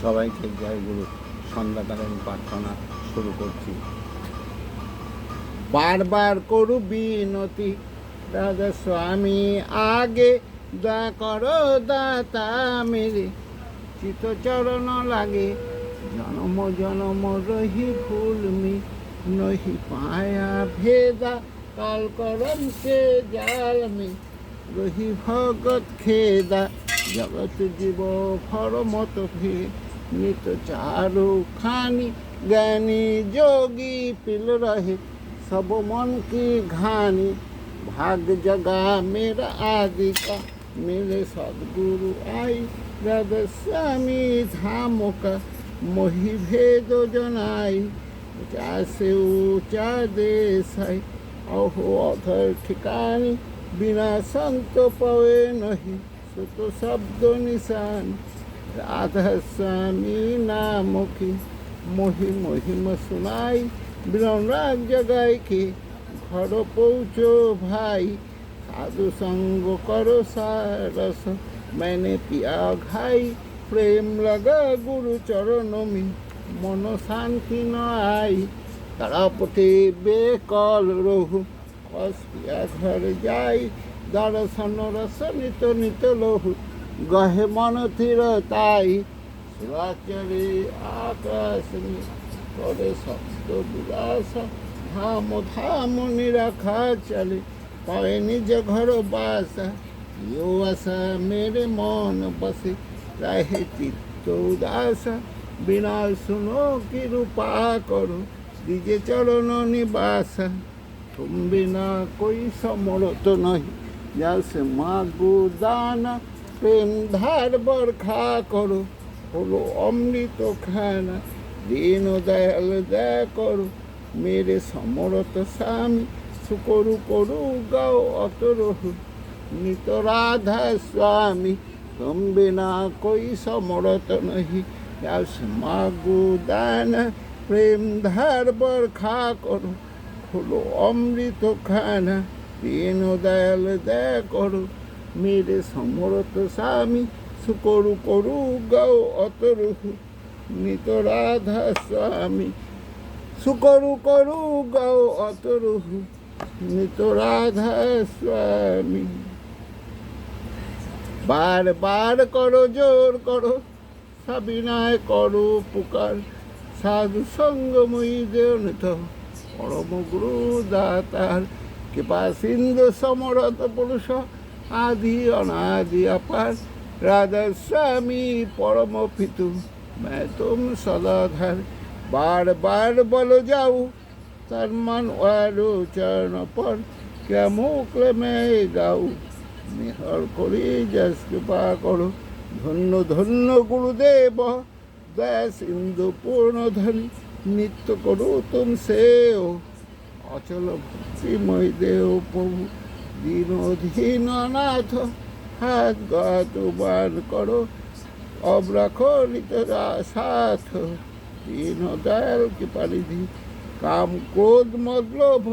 সবাইকে জয় গুরু। সন্ধ্যাকালীন প্রার্থনা শুরু করছি। বারবার করু বিনতি, রাজা স্বামী, আগে দা করো দাতা মেরে। চিত চরণ লাগে, জনম জনম রহি ফুলমি। নহি পায়া ভেদা, কাল করম সে জালমি। রহি ভগত খেদা जगत जीव फर मत हे नित चारु खानी ज्ञानी जोगी पिल रहे। सब मन की घानी, भाग जगा मेरा आदि का मेरे सदगुरु आई जब स्वामी धाम का। मोहि भेद जनाई, जैसे से ऊँचा देश है। अहो अधर ठिकानी, बिना संत पवे नहीं। तो शब्द निशान। राधा स्वामी नामों की मोहि मोहिम सुनाई विनम्राग जगाए के। घरों पहुँचो भाई, साधु संग करो सारस। मैंने पिया घाई, प्रेम लगा गुरु चरणों में मन शांति न आई, तड़पते बेकाल रोह। कस पिया घर जाई যাই দর্শন রস নিত নিত লহু। গহে মন থির তাই শিবাচরে আকাশ করে শব্দ বিলাস ধাম ধাম নিরাখা চলে। পায়ে নিজ ঘর বাসা ইউ আশা মেরে মন বসে। রাহে চিত্ত উদাসা, বিনা শুনো কি রূপা করো? দিজে চরণ নিবাসা, তুম বিনা কই সমরত নহি। যাসে মাগো দানা প্রেম ধার বরখা করো হলো অমৃত খানা দীন দয়াল দয়া করো মেরে সমরত স্বামী সুকরু করু গাও অতরহু নিত রাধা স্বামী তুম বিনা কই সমরত নহি যাস মাগু দান প্রেম ধার বরখা করো হলো অমৃত খানা দীন দয়াল দয়া করো। মেরে সমরত স্বামী সুকরু করু, গাও অতরহু। নিত রাধা স্বামী সুকরু করু, গাও অতরহু। নিত রাধা স্বামী। বার বার করো, জোর করো, সাবিনায় করো পুকার। সাধু সঙ্গ মুই দেওনিত পরম গুরু দাতার কৃপা সিন্ধু সমরত পুরুষ আদি অনাদি অপার রাধা স্বামী পরম পিতু मैं तुम सदाधर बार बार বল যাও তার মান ওয়ারো চরণ পর কে মুকল মে গাও নিহর করি যশ কৃপা করো ধন্য ধন্য গুরুদেব দয়া সিন্ধু পূর্ণ ধনী নিত্য করু তুম সেও অচল শ্রীময় দেহ প্রভু দীনধীননাথ হাত গত বার করো। অব্রাখরিত সাথ দীন দয়াল কৃপানিধি কাম ক্রোধ মতলব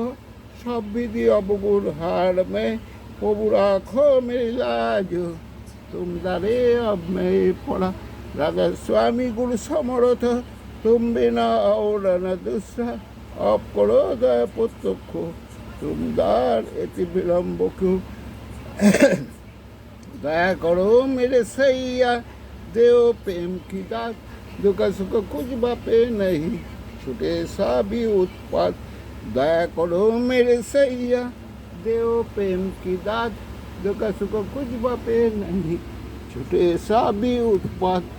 সব বিধি অবগুণ হার মে প্রভু রাখো মেলাজ তুম দারে অব মে পড়া রাধা স্বামী গুরু সমরথ তুম বিনা অরণ দুসরা অপ করো দয় প্রত্যক্ষ पुत्रक्ष तुम दार এটি বিলম্ব क्यों दया करो मेरे सैया देव प्रेम की दात दुख सुख कुछ बापे नहीं छुटे सा भी उत्पाद दया करो मेरे सैया देव प्रेम की दात दुख सुख कुछ बापे नहीं छुटे सा भी उत्पाद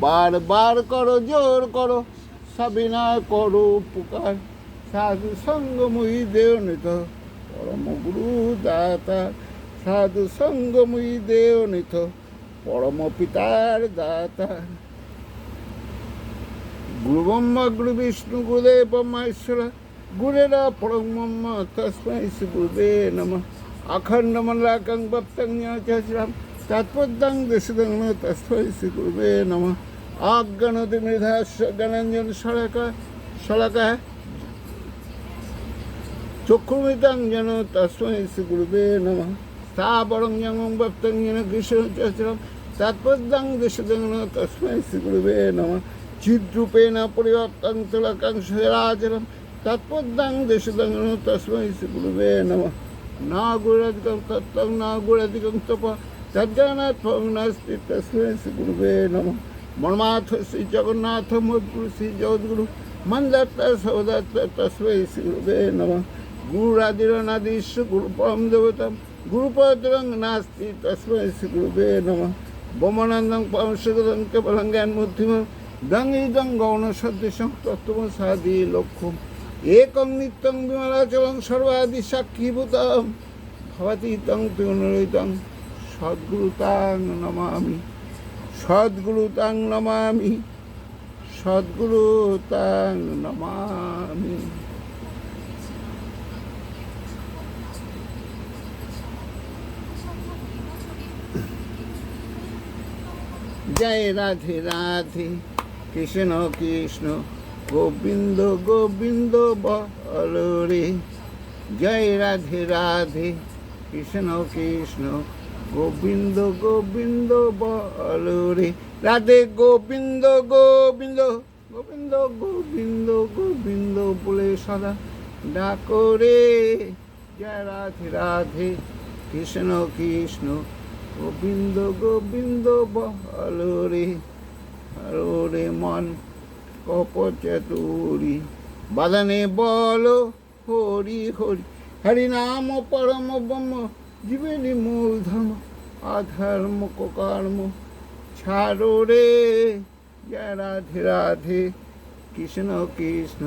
बार बार करो जोर करो सभी ना करो पुकार సాధు సంగముయి దేవునితో పరమ గురువు దాత సాధు సంగముయి దేవునితో পরম পিতার দাতা। গুরুব্রহ্মা গুরু বিষ্ণু, গুরুদেব ব্রহ্মেশ্বর গুরেরা পরম ব্রহ্ম তস্মাই শ্রী গুরুদে নম। আখণ্ড মল্লাকং ভক্তং শ্রাম তৎপদ্যাং দেশদং তস্মাই শ্রী গুরুদে নম। আগণতি মৃধা গণঞ্জন সড়ক সড়ক চক্ষুমিতাং যেন তস্মৈ শ্রী গুরুবে নম। স্থাবরং যং ভক্তং যেন কৃষ্ণ চরম তাৎপর্যাং দেশদং তস্মৈ শ্রী গুরুবে নম। চিদ্রূপেণ পরিবর্তন তুলকাংশরাচরম তাৎপর্যাং দেশদং তস্মৈ শ্রী গুরুবে নম। না গুরাধিকং তত্ত্বং না গুরাধিকং তপ। তজ্জানাথ নাস্তি তস্মৈ শ্রী গুরুবে নম। মর্মাথ শ্রী জগন্নাথ মদ্গুরু শ্রী জগদ্গুরু। মন্দত্ত সৌদত্ত তস্মৈ শ্রী গুরুবে নম। গুরুরাদিরনাদিশ গুরু পরম দেবতম গুরুপদরং নাস্তি তস্মৈ গুরুবে নম বোমানন্দং পরমশুগদং কেবলং জ্ঞান মূর্তিম দং গৌণ সদৃশং তত্ত্বম সাদি লক্ষ্যম একং নিত্যং বিমলাচলং সর্বাদি সাক্ষীভূতম ভবতীতং পুনরিতং সদ্গুরুতাং নমামি সদ্গুরুতাং নমামি সদ্গুরুতাং নমামি জয় রাধে রাধে, কৃষ্ণ কৃষ্ণ, গোবিন্দ গোবিন্দ বল রে। জয় রাধে রাধে, কৃষ্ণ কৃষ্ণ, গোবিন্দ গোবিন্দ বল রাধে গোবিন্দ গোবিন্দ গোবিন্দ গোবিন্দ গোবিন্দ বলে সদা ডাকো রে। জয় রাধে রাধে, কৃষ্ণ কৃষ্ণ গোবিন্দ গোবিন্দ বল রে হরো রে মন কপচতুরি বাদনে বল, হরি হরি হরি নাম, পরম ব্রহ্ম জীবেরই মূল ধর্ম আধর্ম কর্ম, ছাড়ো রে, জয় রাধে রাধে, কৃষ্ণ কৃষ্ণ,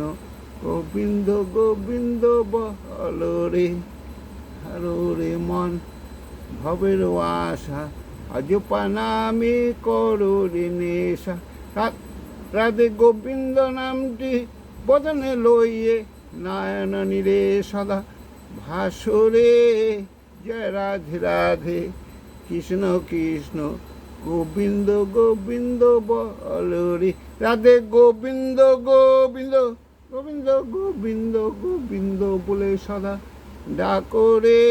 গোবিন্দ গোবিন্দ বল রে হরো রে মন ভবের আশা আজ পানামি করো নেশা রাধে গোবিন্দ নামটি বদনে লইয়ে নায়ন নিরে সদা ভাসরে। জয় রাধে রাধে, কৃষ্ণ কৃষ্ণ, গোবিন্দ গোবিন্দ বল রে রাধে গোবিন্দ গোবিন্দ গোবিন্দ গোবিন্দ গোবিন্দ বলে সদা ডাকো রে।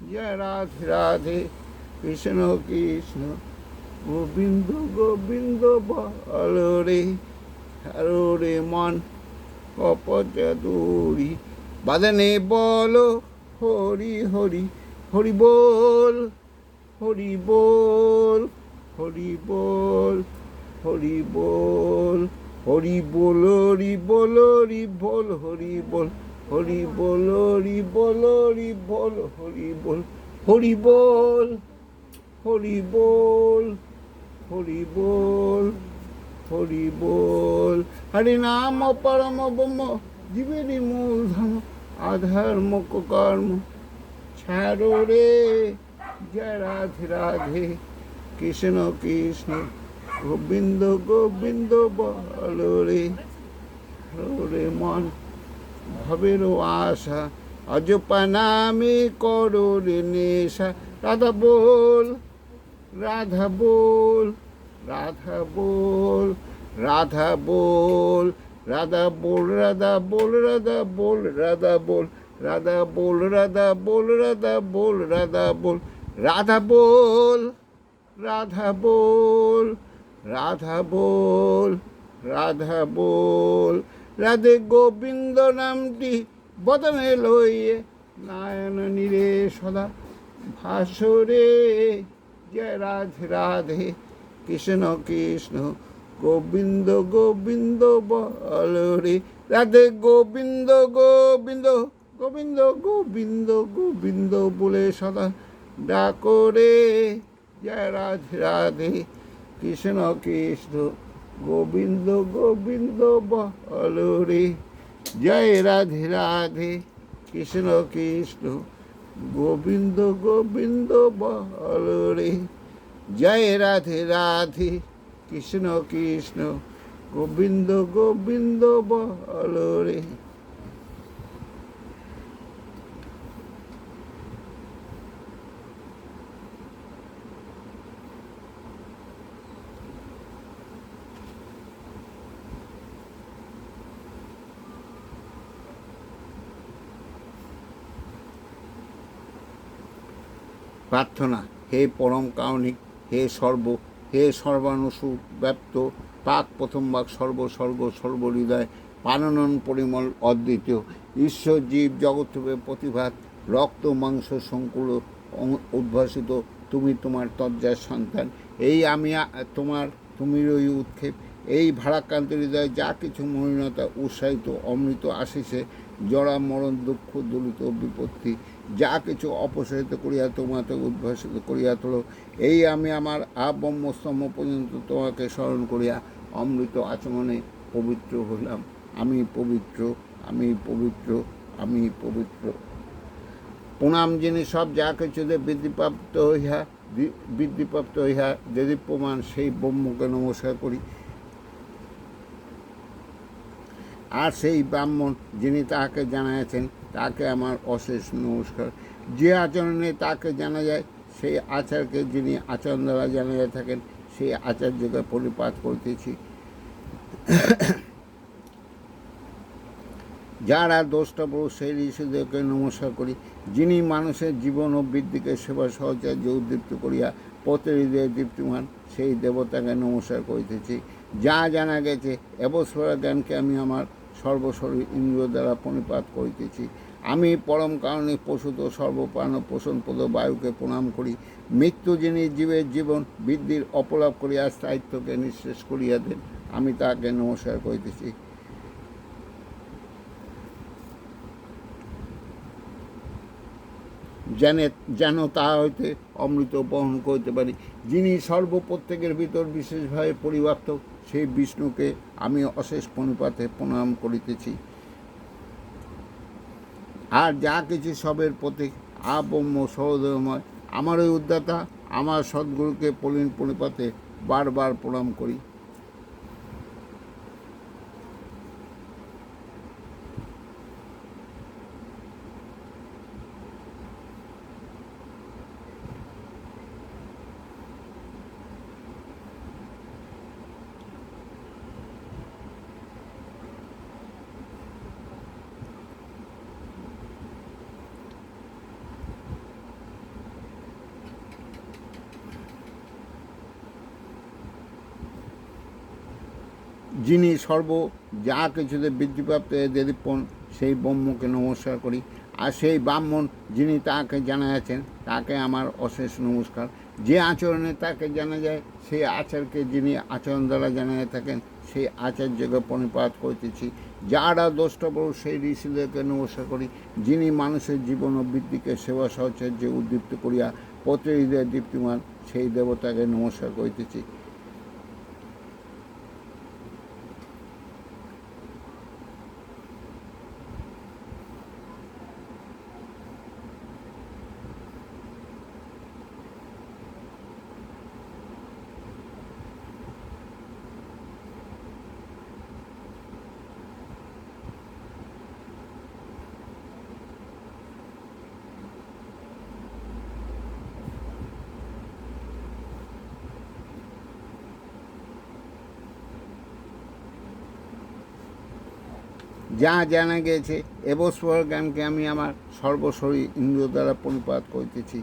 জয় রাধে রাধে, কৃষ্ণ কৃষ্ণ, গোবিন্দ গোবিন্দ, বল রে হরো রে মন, কপচ দূরি বাদনে বল, হরি হরি হরি বল হরি বল হরি বল হরি বল হরি বল হরি বল হরি বল হরি বল হরি বল হরি বল হরি বল হরি বল হরি বল হরি বল হরি বল হরি বল। হরি নাম পরম ব্রহ্ম, জীবেরই মূল ধর্ম আধর্ম কর্ম। ছাড়ো রে, জয় রাধে রাধে। কৃষ্ণ কৃষ্ণ, গোবিন্দ গোবিন্দ, বল রে হরো মন। ভবের আশা অজপা নামে করো নেশা রাধা বল রাধা বল রাধা বল রাধা বল রাধা বল রাধা বল রাধা বল রাধা বল রাধা বল রাধা বল রাধা বল রাধা বল রাধা বল রাধা বল রাধা বল রাধা বল রাধে গোবিন্দ নামটি বদনে লইয়ে নায়ন নিরে সদা ভাসরে জয় রাধে রাধে। কৃষ্ণ কৃষ্ণ গোবিন্দ গোবিন্দ বল রে। রাধে গোবিন্দ গোবিন্দ গোবিন্দ গোবিন্দ গোবিন্দ বলে সদা ডাকো রে। জয় রাধে রাধে। কৃষ্ণ কৃষ্ণ গোবিন্দ গোবিন্দ বলি জয় রাধে রাধে, কৃষ্ণ কৃষ্ণ। গোবিন্দ গোবিন্দ বলি জয় রাধে রাধে, কৃষ্ণ কৃষ্ণ। গোবিন্দ গোবিন্দ বল প্রার্থনা, হে পরম কারণিক হে সর্ব, হে সর্বানুসু ব্যপ্ত পাক প্রথম সর্ব সর্ব সর্বহৃদয়, পাননন পরিমল অদ্বিতীয়। ঈশ্বর জীব জগৎরূপে প্রতিভাত, রক্ত, মাংস, সংকুল উদ্ভাসিত, তুমি তোমার তজ্জার সন্তান। এই আমি তোমার তুমি ওই উৎক্ষেপ। এই ভারাক্রান্ত হৃদয় যা কিছু মলিনতা, উৎসাহিত, অমৃত আশিসে, জড়া, মরণ, দুঃখ, দলিত, বিপত্তি যা কিছু অপসারিত করিয়া তোমাকে উদ্ভাসিত করিয়া তোলো। এই আমি আমার আব্রহ্মস্তম্ভ পর্যন্ত তোমাকে স্মরণ করিয়া অমৃত আচমনে পবিত্র হইলাম। আমি পবিত্র আমি পবিত্র আমি পবিত্র। প্রণাম যিনি সব যা কিছুতে বৃদ্ধিপ্রাপ্ত হইয়া বৃদ্ধিপ্রাপ্ত হইয়া যদি প্রমাণ সেই ব্রহ্মকে নমস্কার করি। আর সেই ব্রাহ্মণ যিনি তাকে জানাইয়াছেন তাকে আমার অশেষ নমস্কার। যে আচরণে তাকে জানা যায়, সেই আচারকে যিনি আচরণ দ্বারা জানা যায় থাকেন, সেই আচার্যকে পরিপাত করতেছি। যারা দোষটাবড় সেই ঋষিদেরকে নমস্কার করি, যিনি মানুষের জীবন ও বৃদ্ধিকে সেবা সহচার্য উদ্দীপ্ত করিয়া পথের হৃদয়ে দীপ্তিমান, সেই দেবতাকে নমস্কার করিতেছি। যা জানা গেছে এবস্বরা জ্ঞানকে আমি আমার সর্বশরীর ইন্দ্রিয় দ্বারা প্রণিপাত করিতেছি। আমি পরম কারণে পশুত সর্বপ্রাণ পোষণপদ বায়ুকে প্রণাম করি। মৃত্যু যিনি জীবের জীবন বৃদ্ধির অপলাপ করিয়া স্থায়িত্বকে নিঃশেষ করিয়া দেন, আমি তাকে নমস্কার করিতেছি। যেন যেন তা হইতে অমৃত বহন করিতে পারি। যিনি সর্বপ্রত্যেকের ভিতর বিশেষভাবে পরিব্যাপ্ত সেই বিষ্ণুকে আমি অশেষ পণিপাতে প্রণাম করিতেছি। আর যা কিছু সবের প্রতীক আবম্য সহোদয়ময়, আমার ওই উদ্দাতা, আমার সদ্গুরুকে পলিন পণিপাতে বারবার প্রণাম করি যিনি সর্ব, যা কিছুতে বৃদ্ধিপ্রাপ্ত দেদীপন সেই ব্রহ্মকে নমস্কার করি। আর সেই ব্রাহ্মণ যিনি তাকে জানা আছেন তাকে আমার অশেষ নমস্কার। যে আচরণে তাকে জানা যায়, সেই আচারকে যিনি আচরণ দ্বারা জানা থাকেন, সেই আচার্যকে প্রণিপাত করতেছি। যারা দোষ্টবড় সেই ঋষিদেরকে নমস্কার করি। যিনি মানুষের জীবন ও বৃদ্ধিকে সেবা সহচর্যে উদ্দীপ্ত করিয়া হৃদয় দীপ্তিমান, সেই দেবতাকে নমস্কার করিতেছি। যা জানা গেছে এবস্বর জ্ঞানকে আমি আমার সর্বশরীর ইন্দ্র দ্বারা পরিপাত করিতেছি।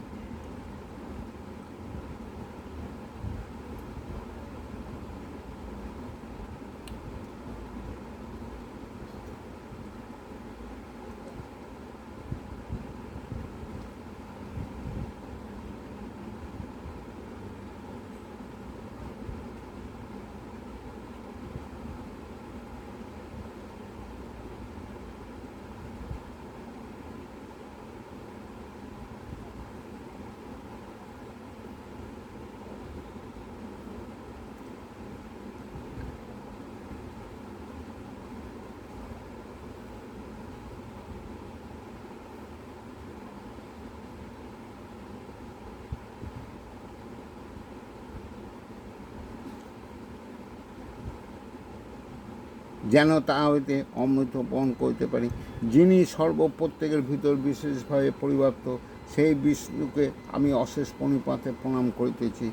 যেন তা হইতে অমৃত বহন করতে পারি। যিনি সর্বপ্রত্যেকের ভিতর বিশেষভাবে পরিব্যাপ্ত, সেই বিষ্ণুকে আমি অশেষ পণিপাতে প্রণাম করিতেছি।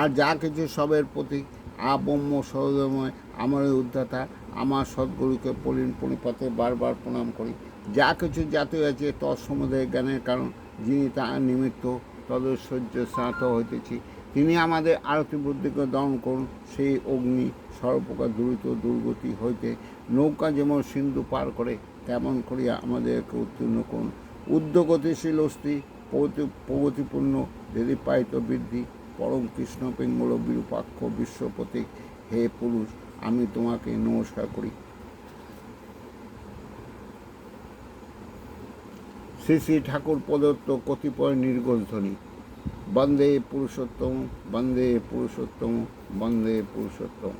আর যা কিছু সবের প্রতি আবম্য সহজময় আমার উদ্ধাতা, আমার সদ্গুরুকে পলিন পরিপাতে বারবার প্রণাম করি। যা কিছু জাতি আছে তৎসমুদয় জ্ঞানের কারণ, যিনি তাহার নিমিত্ত তদৈশ্বর্য স্নাত হইতেছি। তিনি আমাদের আরতি বুদ্ধিকে দমন করুন। সেই অগ্নি সর্বপ্রকার দ্রুত দুর্গতি হইতে নৌকা যেমন সিন্ধু পার করে, তেমন করিয়া আমাদেরকে উত্তীর্ণ করুন। উদ্যোগতিশীল অস্থি প্রগতি- প্রগতিপূর্ণ দেদীপায়িত বৃদ্ধি, পরম কৃষ্ণ পিঙ্গল বিরূপাক্ষ বিশ্বপতি হে পুরুষ, আমি তোমাকে নমস্কার করি। শ্রী শ্রী ঠাকুর প্রদত্ত কতিপয় নির্গোষ ধ্বনি বন্দে পুরুষোত্তম বন্দে পুরুষোত্তম বন্দে পুরুষোত্তম।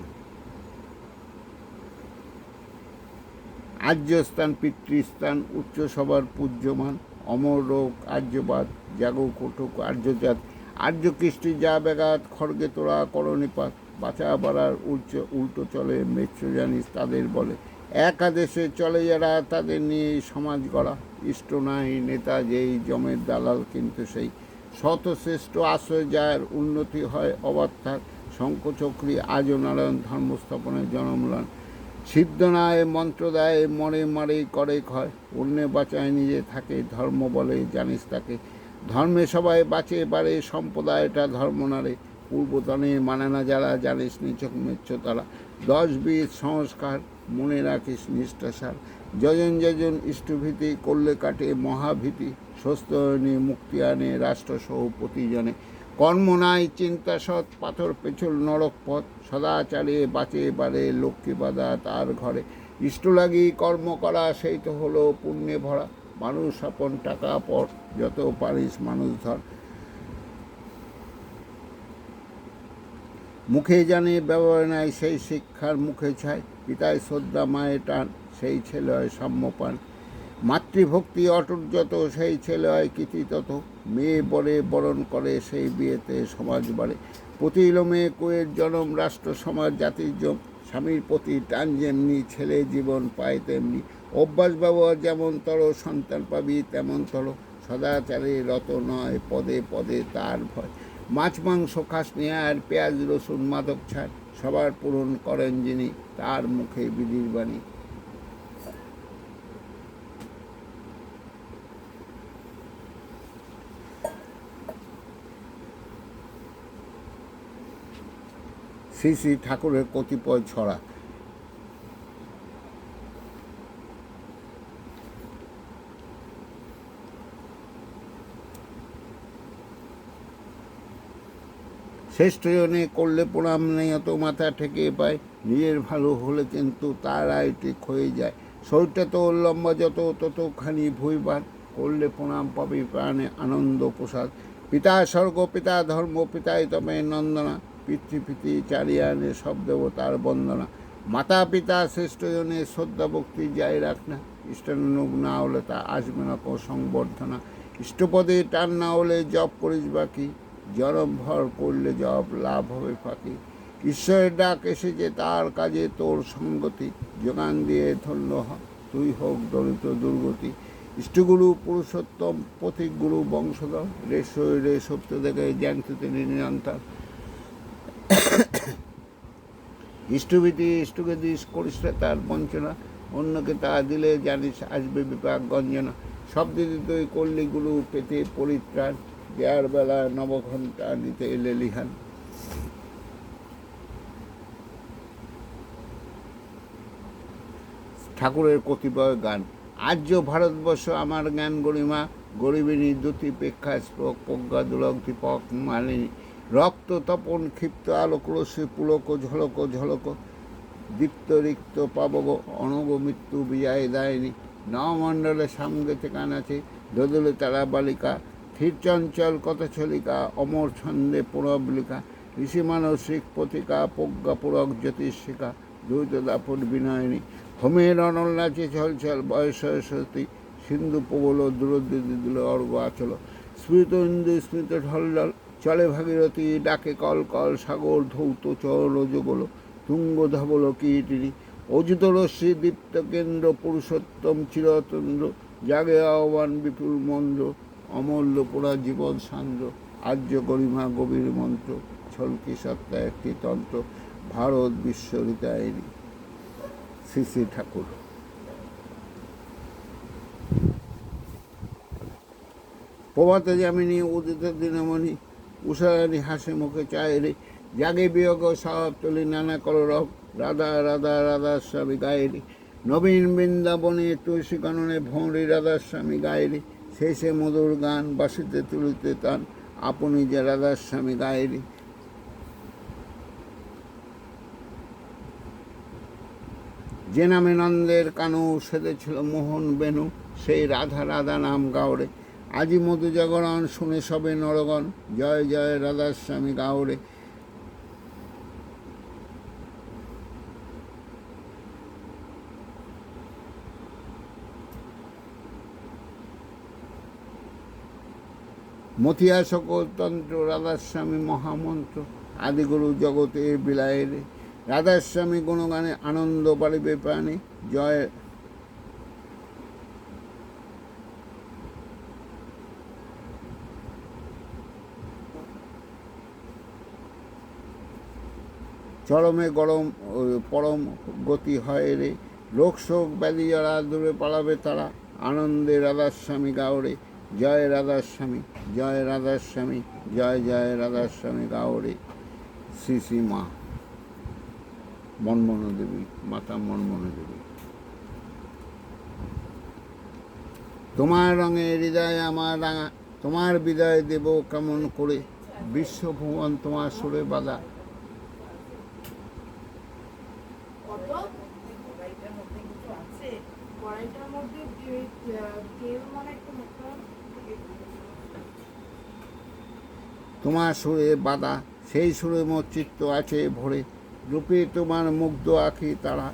আর্যস্থান, পিতৃস্থান উচ্চ সবার পূজ্যমান, অমর রোগ, আর্যবাদ, জাগো কটুক আর্যজাত। আর্য কৃষ্টি যা ব্যাঘাত, খড়গে তোরা করণিপাত বাঁচা বাড়ার উচ্চ উল্টো চলে, মেচ্ছ জানিস তাদের বলে। একাদেশে চলে যারা, তাদের নিয়ে সমাজ গড়া। ইষ্ট নাই নেতা যেই, জমের দালাল কিন্তু সেই। শতশ্রেষ্ঠ আশ্রয় যার উন্নতি হয় অবাধ শঙ্কচক্রী আজও নারায়ণ ধর্মস্থাপনের জন্মলান। সিদ্ধনায় মন্ত্রদায় মরে মারে করে ক্ষয়। অন্যে বাঁচায় নিজে থাকে ধর্ম বলে জানিস তাকে। ধর্মে সবাই বাঁচে পারে সম্প্রদায়টা ধর্ম নারে। পূর্বতনে মানে না যারা জানিস নিচক মেচ্ছ তারা। দশ বিধ সংস্কার, মনে রাখিস নিষ্ঠাসার। যজন যজন ইষ্টভীতি, করলে কাটে মহাভীতি। স্বস্তি মুক্তি আনে, রাষ্ট্রসহ প্রতিজনে। কর্ম নাই, চিন্তা সৎ, পাথর পেছল, নরক পথ। সদাচারে বাঁচে বাড়ে লক্ষ্মী বাদা তার ঘরে। ইষ্ট লাগি কর্ম করা, সেই তো হলো পুণ্যে ভরা। মানুষ আপন টাকা পর, যত পারিস মানুষ ধর। মুখে জানে, ব্যবহার নাই, সেই শিক্ষার মুখে ছায়। পিতায় শ্রদ্ধা মায়ের টান, সেই ছেলে হয় সাম্যপান। মাতৃভক্তি অটুট যত, সেই ছেলে হয় কৃতি তত। মেয়ে বরে বরণ করে, সেই বিয়েতে সমাজ বাড়ে। প্রতিল মেয়ে কুয়ের জনম, রাষ্ট্র, সমাজ, জাতির জম। স্বামীর প্রতি টান যেমনি, ছেলে জীবন পায় তেমনি। অভ্যাস ব্যবহার যেমন তর, সন্তান পাবি তেমন তর। সদাচারে রত নয়, পদে পদে তার ভয়। মাছ, মাংস, খাস আর পেঁয়াজ, রসুন, মাদক ছাড়, সবার পূরণ করেন যিনি, তার মুখে বিধির বাণী। শ্রী শ্রী ঠাকুরের কতিপয় ছড়া। শ্রেষ্ঠ জনে করলে প্রণাম নেই, অত মাথা ঠেকে পায়। নিজের ভালো হলে কিন্তু তার আয়টি ক্ষয়ে যায়। শরীরটা তো লম্বা, যত ততখানি ভুইবার করলে প্রণাম পাবি প্রাণে আনন্দ প্রসাদ। পিতা স্বর্গ, পিতা ধর্ম পিতাই তবে নন্দনা। পিতৃপিতি, চারিয়ানে সব দেবতার বন্দনা। মাতা পিতা শ্রেষ্ঠ জনে শ্রদ্ধা ভক্তি যাই রাখ না। ইষ্টানুগ না হলে তা আসবে না কো সংবর্ধনা। ইষ্টপদে টান না হলে জপ করিস বাকি। জরম ভর করলে জপ লাভ হবে ফাঁকি। ঈশ্বরের ডাক এসেছে, তার কাজে তোর সঙ্গতি। যোগান দিয়ে ধন্য তুই হোক দরিদ্র দুর্গতি। ইষ্টগুরু, পুরুষোত্তম, পথিকগুরু, বংশধর। রেশ রে সত্য দেখে জ্ঞান তিনি নিরন্তর ইষ্টভীতি ইষ্টকে দিস করিস তার বঞ্চনা। অন্যকে তা দিলে জানিস আসবে বিপাক, গঞ্জনা। সব দিদি তুই করলি গুরু পেতে পরিত্রাণ। দেয়ার বেলা নবঘণ্টা নিতে এলে লিহান। ঠাকুরের কতিপয় গান। আর্য ভারতবর্ষ আমার জ্ঞান গরিমা, গরিবিনী দ্যুতি প্রেক্ষা স্পক, প্রজ্ঞা দুলক দীপক মালিনী। রক্ত তপন, ক্ষিপ্ত আলোক, রশ্মি, পুলক, ঝলক ঝলক, দীপ্ত, রিক্ত পাবগ অনগ মৃত্যু, বিজয়, দায়নি নমণ্ডলে থেকান আছে দোদলে, তারা বালিকা ধীর চঞ্চল, কথাছলিকা, অমর ছন্দে পুরবলিকা ঋষি মানসিক পতিকা প্রজ্ঞা পুরক জ্যোতিষিকা দ্বৈত দাপট বিনয়নী, হোমের অনল নাচে ছল ছল বয়স সরস্বতী, সিন্ধু প্রবল দূরদ্যুতি দিল অর্ঘ আচল স্মৃত ইন্দু স্মৃত ঢলঢল চলে ভাগীরথী, ডাকে কল কল, সাগর, ধৌত চল যুগল তুঙ্গ ধবল কীটিরি অজিত রশ্মি দীপ্ত কেন্দ্র পুরুষোত্তম, চিরতন্দ্র, জাগে আহ্বান, বিপুল মন্দ্র অমূল্য পোড়া জীবন সান্দ্র, আর্য গরিমা গভীর মন্ত্র, ছলকি সত্তা একটি তন্ত্র, ভারত বিশ্ব হৃদয়নী শ্রী শ্রী ঠাকুর। প্রভাতে যামিনী উদিত দিনমণি উষারানী হাসি মুখে চায় রে, জাগে বিয়োগ সব তুলি নানা কলরব রাধা রাধা রাধা স্বামী গায়েরি নবীন বৃন্দাবনে তুলসী কাননে ভৌরি রাধার স্বামী গায়েরি শেষে মধুর গান বাসিতে তুলিতে তান, আপনি যে রাধার স্বামী গায়েরি যে নামে নন্দের কানু সেদেছিল মোহন বেনু, সেই রাধা রাধা নাম গাওরে আজি মধু জাগরণ, শুনে সবে নরগণ। জয় জয় রাধার স্বামী গাওরে মথিয়া সকল তন্ত্র, রাধাস্বামী মহামন্ত্র, আদিগুরু জগতের বিলায়ের। রাধাস্বামী গুণগানে আনন্দ পারিবে প্রাণী। জয় চরমে গরম পরম গতি হয় রে। লোক শোক ব্যাধি যারা দূরে পালাবে তারা। আনন্দে রাধাস্বামী গাওরে, জয় রাধাস্বামী জয় রাধাস্বামী, জয় জয় রাধাস্বামী গাওরে। শ্রী শ্রী মা মনমোহন দেবী, মাতা মনমোহন দেবী। তোমার রঙে হৃদয় আমার রাঙা, তোমার বিদায় দেব কেমন করে? বিশ্বভুবন তোমার সুরে বাধা কত কড়াইটার মধ্যে কিছু আছে কড়াইটার মধ্যে যে- আহ, তেল মানে একটু মোটা তোমার সুরে বাধা, সেই সুরে মোর চিত্ত আছে ভরে। রূপে তোমার মুগ্ধ আঁকি তারা,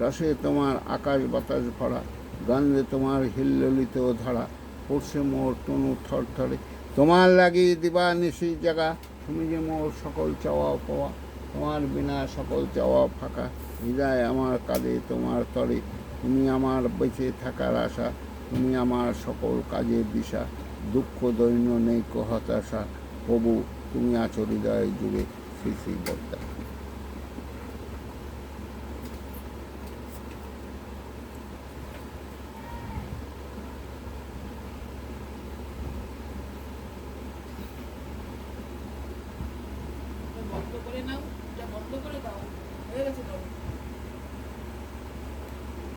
রসে তোমার আকাশ বাতাস ভরা গন্ধে তোমার হিল্লিত ধারা, পড়ছে মোর তনু থর থরে তোমার লাগি দিবা নিশি জাগা, তুমি যে মোর সকল চাওয়া পাওয়া, তোমার বিনা সকল চাওয়া ফাঁকা। হৃদয় আমার কাঁধে তোমার তরে, তুমি আমার বেঁচে থাকার আশা। তুমি আমার সকল কাজের দিশা, দুঃখ, দৈন্য নেই হতাশা, প্রভু, তুমি আছো হৃদয় জুড়ে শ্রী শ্রী বদ্দা